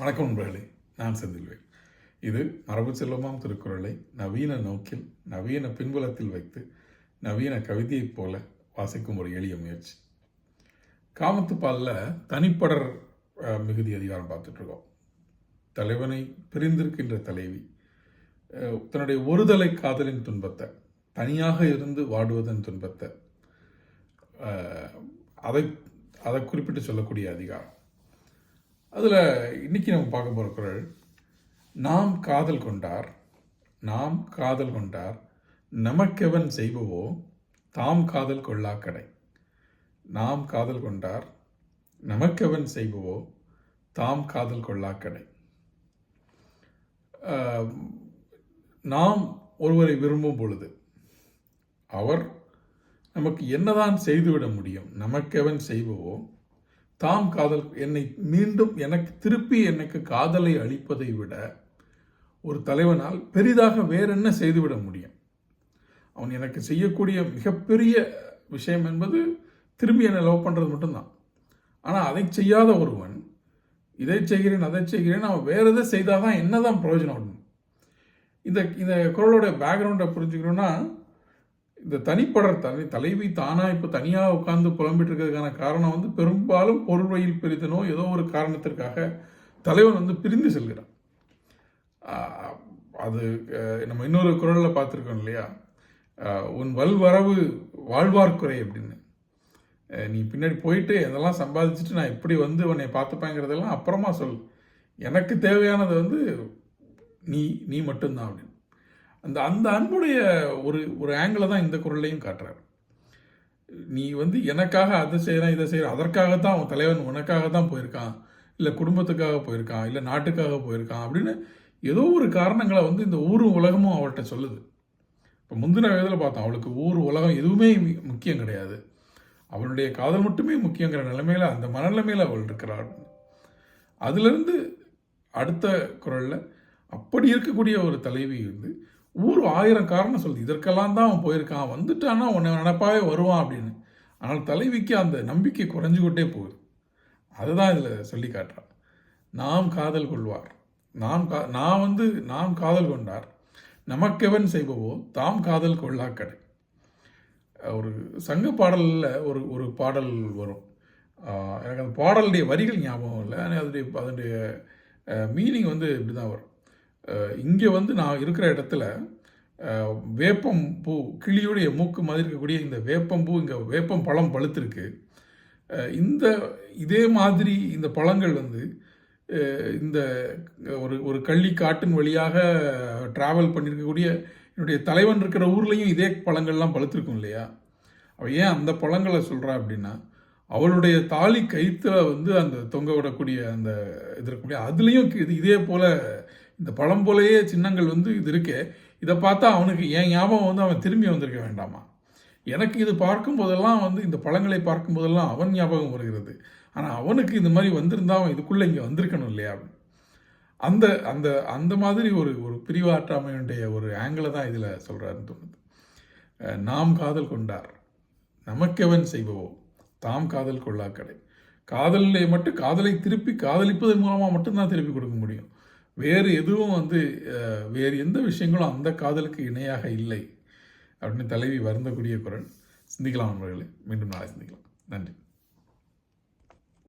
வணக்கம் நண்பர்களே நான் செந்தில்வேல். இது மரபு செல்வமாம் திருக்குறளை நவீன நோக்கில் நவீன பின்புலத்தில் வைத்து நவீன கவிதையைப் போல வாசிக்கும் ஒரு எளிய முயற்சி. காமத்துப்பாலில் தனிப்படர் மிகுதி அதிகாரம் பார்த்துட்ருக்கோம். தலைவனை பிரிந்திருக்கின்ற தலைவி தன்னுடைய ஒருதலை காதலின் துன்பத்தை தனியாக இருந்து வாடுவதன் துன்பத்தை அதை அதை குறிப்பிட்டு சொல்லக்கூடிய அதிகாரம். அதில் இன்னைக்கு நம்ம பார்க்க போகிற குரல் நாம் காதல் கொண்டார் நாம் காதல் கொண்டார் நமக்கெவன் செய்பவோ தாம் காதல் கொள்ளா கடை நாம் காதல் கொண்டார் நமக்கெவன் செய்பவோ தாம் காதல் கொள்ளா கடை நாம் ஒருவரை விரும்பும் பொழுது அவர் நமக்கு என்னதான் செய்துவிட முடியும் நமக்கெவன் செய்பவோ தாம் காதல் என்னை மீண்டும் எனக்கு திருப்பி எனக்கு காதலை அளிப்பதை விட ஒரு தலைவனால் பெரிதாக வேறென்ன செய்துவிட முடியும்? அவன் எனக்கு செய்யக்கூடிய மிகப்பெரிய விஷயம் என்பது திரும்பி என்னை லவ் பண்ணுறது மட்டும்தான். ஆனால் அதை செய்யாத ஒருவன் இதை செய்கிறேன் அதை செய்கிறேன் அவன் வேறு எதை செய்தால் தான் என்னதான் பிரயோஜனம் இந்த இந்த குரலோட பேக்ரவுண்டை புரிஞ்சுக்கணும்னா இந்த தனிப்படர் தனி தலைவி தானா இப்போ தனியாக உட்காந்து புலம்பிட்டு இருக்கிறதுக்கான காரணம் வந்து பெரும்பாலும் பொருள் வயில் பிரித்தனோ ஏதோ ஒரு காரணத்திற்காக தலைவன் வந்து பிரிந்து செல்கிறான். அது நம்ம இன்னொரு குரலில் பார்த்துருக்கோம் இல்லையா? உன் வல்வரவு வாழ்வார்க்குறை அப்படின்னு. நீ பின்னாடி போயிட்டு இதெல்லாம் சம்பாதிச்சுட்டு நான் எப்படி வந்து உன்னை பார்த்துப்பேங்கிறதெல்லாம் அப்புறமா சொல். எனக்கு தேவையானது வந்து நீ நீ மட்டும்தான் அப்படின்னு. அந்த அந்த அன்புடைய ஒரு ஒரு ஆங்கிளை தான் இந்த குரல்லையும் காட்டுறாரு. நீ வந்து எனக்காக அதை செய்கிறான் இதை செய்கிறான் அதற்காகத்தான் அவன் தலைவன் உனக்காக தான் போயிருக்கான் இல்லை குடும்பத்துக்காக போயிருக்கான் இல்லை நாட்டுக்காக போயிருக்கான் அப்படின்னு ஏதோ ஒரு காரணங்களை வந்து இந்த ஊரும் உலகமும் அவள்கிட்ட சொல்லுது. இப்போ முந்தின வயதில் பார்த்தோம் அவளுக்கு ஊர் உலகம் எதுவுமே முக்கியம் கிடையாது. அவளுடைய காதல் மட்டுமே முக்கியங்கிற நிலைமையில் அந்த மனநிலைமையில் அவள் இருக்கிறாள். அதுலேருந்து அடுத்த குரலில் அப்படி இருக்கக்கூடிய ஒரு தலைவி வந்து ஊர் ஆயிரம் காரணம் சொல்லுது. இதற்கெல்லாம் தான் அவன் போயிருக்கான். வந்துட்டான்னா உன்னை நினப்பாவே வருவான் அப்படின்னு. ஆனால் தலைவிக்கு அந்த நம்பிக்கை குறைஞ்சுக்கிட்டே போகுது. அதுதான் இதில் சொல்லி காட்டுறான். நாம் காதல் கொள்வார். நாம் கா நான் வந்து நாம் காதல் கொண்டார். நமக்கெவன் செய்பவோ தாம் காதல் கொள்ளா கடை ஒரு சங்க பாடலில் ஒரு ஒரு பாடல் வரும். எனக்கு அந்த பாடலுடைய வரிகள் ஞாபகம் இல்லை. ஆனால் அதனுடைய அதனுடைய மீனிங் வந்து இப்படி தான் வரும். இங்கே வந்து நான் இருக்கிற இடத்துல வேப்பம் பூ கிளியுடைய மூக்கு மாதிரி இருக்கக்கூடிய இந்த வேப்பம் பூ இங்கே வேப்பம் பழம் பழுத்திருக்கு. இந்த இதே மாதிரி இந்த பழங்கள் வந்து இந்த ஒரு ஒரு கள்ளி காட்டின் வழியாக ட்ராவல் பண்ணியிருக்கக்கூடிய என்னுடைய தலைவன் இருக்கிற ஊர்லேயும் இதே பழங்கள்லாம் பழுத்திருக்கும் இல்லையா? அவள் ஏன் அந்த பழங்களை சொல்கிறா அப்படின்னா அவளுடைய தாலி கைத்தில் வந்து அந்த தொங்க விடக்கூடிய அந்த இது இருக்கக்கூடிய அதுலேயும் இது இதே போல் இந்த பழம் போலேயே சின்னங்கள் வந்து இது இருக்கே இதை பார்த்தா அவனுக்கு என் ஞாபகம் வந்து அவன் திரும்பி வந்திருக்க வேண்டாமா? எனக்கு இது பார்க்கும் போதெல்லாம் வந்து இந்த பழங்களை பார்க்கும் போதெல்லாம் அவன் ஞாபகம் வருகிறது. ஆனால் அவனுக்கு இந்த மாதிரி வந்திருந்தா அவன் இதுக்குள்ளே இங்கே வந்திருக்கணும் இல்லையா? அந்த அந்த அந்த மாதிரி ஒரு ஒரு பிரிவாற்றாமையுடைய ஒரு ஆங்கிளை தான் இதில் சொல்கிறாருன்னு தோணுது. நாம் காதல் கொண்டார் நமக்கெவன் செய்பவோ? தாம் காதல் கொள்ளா கடை காதலிலே மட்டும் காதலை திருப்பி காதலிப்பதன் மூலமாக மட்டும்தான் திருப்பி கொடுக்க முடியும். வேறு எதுவும் வந்து வேறு எந்த விஷயங்களும் அந்த காதலுக்கு இணையாக இல்லை. அப்படின்னு தலைவி வருந்தக்கூடிய குரல். சிந்திக்கலாம் நண்பர்களே. மீண்டும் நாளை சிந்திக்கலாம். நன்றி.